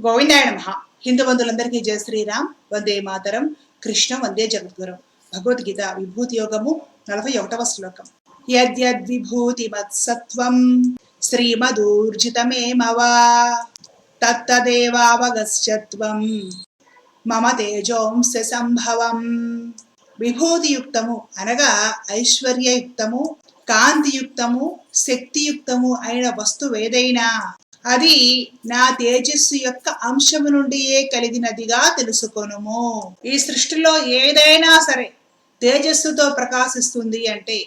గోవిందాయ నమ. హిందూ బంధువులందరికీ జయ శ్రీరామ్. వందే మాతరం. కృష్ణ వందే జగద్గురం. భగవద్గీత విభూతి యోగము నలభై ఒకటవ శ్లోకం. యద్యద్విభూతి మత్సత్వం శ్రీమదూర్జితమేమవా? తత్తదేవావగస్యత్వం మమ తేజోంశ సంభవం. విభూతియుక్తము అనగా ఐశ్వర్యయుక్తము కాంతియుక్తము శక్తియుక్తము అయిన వస్తువు ఏదైనా అది నా తేజస్సు యొక్క అంశము నుండియే కలిగినదిగా తెలుసుకొనుము. ఈ సృష్టిలో ఏదైనా సరే తేజస్సుతో ప్రకాశిస్తుంది అంటే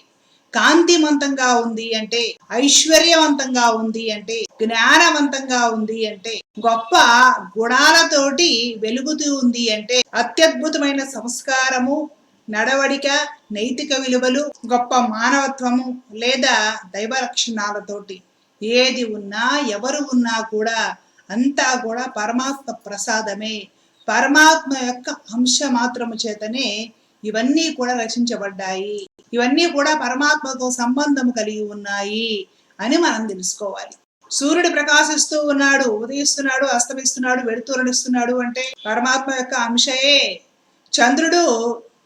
కాంతివంతంగా ఉంది అంటే ఐశ్వర్యవంతంగా ఉంది అంటే జ్ఞానవంతంగా ఉంది అంటే గొప్ప గుణాలతోటి వెలుగుతూ ఉంది అంటే అత్యద్భుతమైన సంస్కారము నడవడిక నైతిక విలువలు గొప్ప మానవత్వము లేదా దైవ లక్షణాలతోటి ఏది ఉన్నా ఎవరు ఉన్నా కూడా అంతా కూడా పరమాత్మ ప్రసాదమే. పరమాత్మ యొక్క అంశ మాత్రము చేతనే ఇవన్నీ కూడా రచించబడ్డాయి ఇవన్నీ కూడా పరమాత్మతో సంబంధము కలిగి ఉన్నాయి అని మనం తెలుసుకోవాలి. సూర్యుడు ప్రకాశిస్తూ ఉన్నాడు ఉదయిస్తున్నాడు అస్తమిస్తున్నాడు వెడుతూరనిస్తున్నాడు అంటే పరమాత్మ యొక్క అంశయే. చంద్రుడు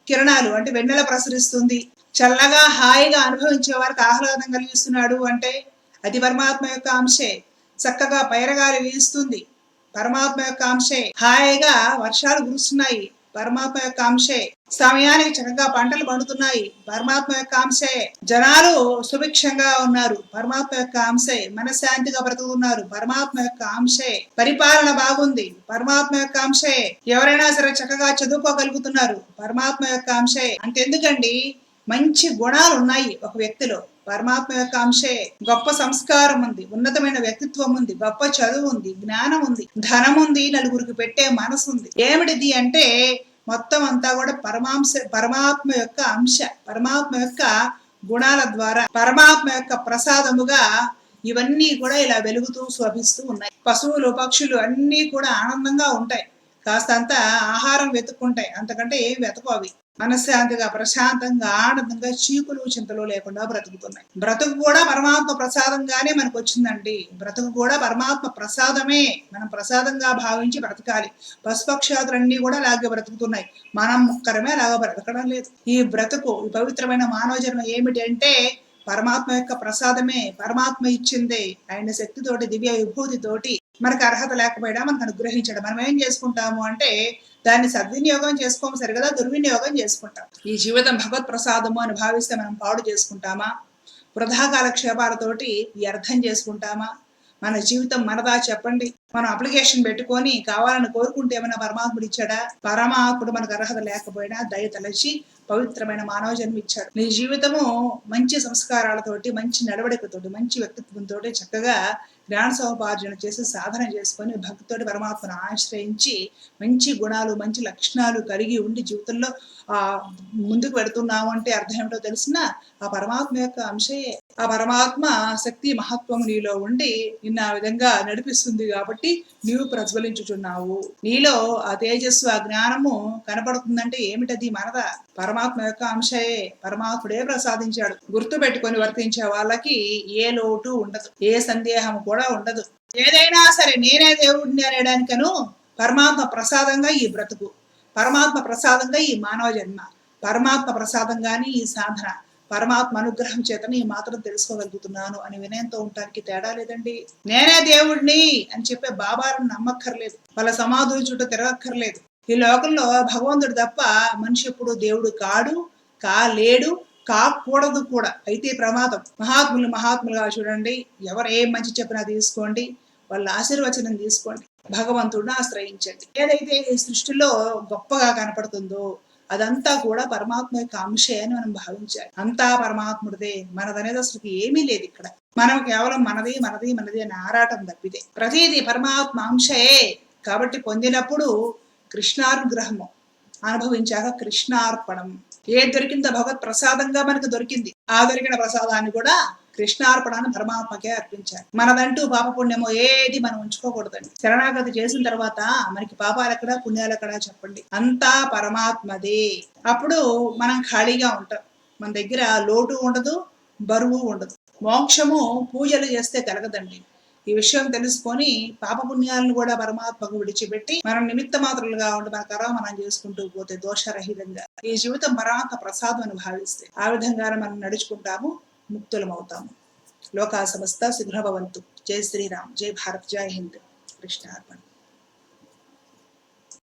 కిరణాలు అంటే వెన్నెల ప్రసరిస్తుంది. చల్లగా హాయిగా అనుభవించే వారికి ఆహ్లాదం కలిగిస్తున్నాడు అంటే అది పరమాత్మ యొక్క అంశే. చక్కగా పైరగాలి వీస్తుంది. పరమాత్మ యొక్క అంశే. హాయిగా వర్షాలు కురుస్తున్నాయి. పరమాత్మ యొక్క అంశే. సమయానికి చక్కగా పంటలు పండుతున్నాయి. పరమాత్మ యొక్క అంశే. జనాలు సుభిక్షంగా ఉన్నారు. పరమాత్మ యొక్క అంశే. మనశ్శాంతిగా బ్రతుకుతున్నారు. పరమాత్మ యొక్క అంశే. పరిపాలన బాగుంది. పరమాత్మ యొక్క అంశే. ఎవరైనా సరే చక్కగా చదువుకోగలుగుతున్నారు. పరమాత్మ యొక్క అంశే. అంతెందుకండి? మంచి గుణాలు ఉన్నాయి ఒక వ్యక్తిలో. పరమాత్మ యొక్క అంశే గొప్ప సంస్కారం ఉంది. ఉన్నతమైన వ్యక్తిత్వం ఉంది. గొప్ప చదువు ఉంది. జ్ఞానం ఉంది. ధనం ఉంది. నలుగురికి పెట్టే మనసు ఉంది. ఏమిటిది అంటే మొత్తం అంతా కూడా పరమాంశ పరమాత్మ యొక్క అంశ పరమాత్మ యొక్క గుణాల ద్వారా పరమాత్మ యొక్క ప్రసాదముగా ఇవన్నీ కూడా ఇలా వెలుగుతూ శోభిస్తూ ఉన్నాయి. పశువులు పక్షులు అన్నీ కూడా ఆనందంగా ఉంటాయి. కాస్తంత ఆహారం వెతుక్కుంటాయి. అంతకంటే ఏం వెతకు అవి. మనశ్శాంతిగా ప్రశాంతంగా ఆనందంగా చీకులు చింతలు లేకుండా బ్రతుకుతున్నాయి. బ్రతుకు కూడా పరమాత్మ ప్రసాదంగానే మనకు వచ్చిందండి బ్రతుకు కూడా పరమాత్మ ప్రసాదమే. మనం ప్రసాదంగా భావించి బ్రతకాలి. పశుపక్షాదులన్నీ కూడా అలాగే బ్రతుకుతున్నాయి. మనం ముక్కరమే అలాగా బ్రతకడం లేదు. ఈ బ్రతుకు ఈ పవిత్రమైన మానవ జన్మ ఏమిటి అంటే పరమాత్మ యొక్క ప్రసాదమే. పరమాత్మ ఇచ్చిందే. ఆయన శక్తితోటి దివ్య విభూతితోటి మనకు అర్హత లేకపోయినా మనకు అనుగ్రహించడం. మనం ఏం చేసుకుంటాము అంటే దాన్ని సద్వినియోగం చేసుకోము సరిగదా దుర్వినియోగం చేసుకుంటాం. ఈ జీవితం భగవత్ ప్రసాదము అని భావిస్తే మనం పాడు చేసుకుంటామా? వృధా కాలక్షేపాలతోటి వ్యర్థం చేసుకుంటామా? మన జీవితం మనదా చెప్పండి. మనం అప్లికేషన్ పెట్టుకొని కావాలని కోరుకుంటే ఏమైనా పరమాత్ముడు ఇచ్చాడా? పరమాత్ముడు మనకు అర్హత లేకపోయినా దయ తలచి పవిత్రమైన మానవ జన్మ ఇచ్చాడు. నీ జీవితము మంచి సంస్కారాలతోటి మంచి నడవడికతోటి మంచి వ్యక్తిత్వంతో చక్కగా జ్ఞాన సౌపార్జన చేసి సాధన చేసుకొని భక్తితోటి పరమాత్మను ఆశ్రయించి మంచి గుణాలు మంచి లక్షణాలు కలిగి ఉండి జీవితంలో ఆ ముందుకు పెడుతున్నాము అంటే అర్థం ఏమిటో తెలిసిన ఆ పరమాత్మ యొక్క అంశయే. ఆ పరమాత్మ శక్తి మహత్వం నీలో ఉండి నిన్న ఆ విధంగా నడిపిస్తుంది కాబట్టి నీవు ప్రజ్వలించుచున్నావు. నీలో ఆ తేజస్సు ఆ జ్ఞానము కనపడుతుందంటే ఏమిటది మనద పరమాత్మ యొక్క అంశయే. పరమాత్ముడే ప్రసాదించాడు. గుర్తు పెట్టుకొని వర్తించే వాళ్ళకి ఏ లోటు ఉండదు. ఏ సందేహం కూడా ఉండదు. ఏదైనా సరే నేనే దేవుడిని అనేడానికను పరమాత్మ ప్రసాదంగా ఈ బ్రతుకు. పరమాత్మ ప్రసాదంగా ఈ మానవ జన్మ. పరమాత్మ ప్రసాదంగానే ఈ సాధన. పరమాత్మ అనుగ్రహం చేతని ఈ మాత్రం తెలుసుకోగలుగుతున్నాను అని వినయంతో ఉండటానికి తేడా లేదండి. నేనే దేవుడిని అని చెప్పే బాబాలను నమ్మక్కర్లేదు. వాళ్ళ సమాధుల చుట్టూ తిరగక్కర్లేదు. ఈ లోకంలో భగవంతుడు తప్ప మనిషి ఎప్పుడు దేవుడు కాడు కాలేడు కాకూడదు కూడా. అయితే ప్రమాదం. మహాత్ములు మహాత్ములుగా చూడండి. ఎవరు ఏం మంచి చెప్పినా తీసుకోండి. వాళ్ళ ఆశీర్వచనం తీసుకోండి. భగవంతుడిని ఆశ్రయించండి. ఏదైతే ఈ సృష్టిలో గొప్పగా కనపడుతుందో అదంతా కూడా పరమాత్మ యొక్క అంశే అని మనం భావించాలి. అంతా పరమాత్ముడిదే. మనదనేది అసలు ఏమీ లేదు ఇక్కడ. మనం కేవలం మనది మనది మనది అని ఆరాటం తప్పితే. ప్రతిదీ పరమాత్మ అంశయే. కాబట్టి పొందినప్పుడు కృష్ణానుగ్రహము అనుభవించాక కృష్ణార్పణం. ఏది దొరికిందో భగవత్ ప్రసాదంగా మనకు దొరికింది. ఆ దొరికిన ప్రసాదాన్ని కూడా కృష్ణార్పణాన్ని పరమాత్మకే అర్పించాలి మనదంటూ పాప పుణ్యమో ఏది మనం ఉంచుకోకూడదండి. శరణాగతి చేసిన తర్వాత మనకి పాపాలు ఎక్కడ పుణ్యాలు ఎక్కడ చెప్పండి. అంతా పరమాత్మదే. అప్పుడు మనం ఖాళీగా ఉంటాం. మన దగ్గర లోటు ఉండదు బరువు ఉండదు. మోక్షము పూజలు చేస్తే కలగదండి. ఈ విషయం తెలుసుకొని పాపపుణ్యాలను కూడా పరమాత్మకు విడిచిపెట్టి మనం నిమిత్త మాత్రులుగా ఉండి మన కర్మ మనం చేసుకుంటూ పోతే దోషరహితంగా ఈ జీవితం పరమాత్మ ప్రసాదం అని భావిస్తే ఆ విధంగానే మనం నడుచుకుంటాము. ముక్తులమవుతాము. లోకా సమస్త సుగ్రభవంతు జై శ్రీరామ్. జై భారత్. జై హింద్. కృష్ణార్పణ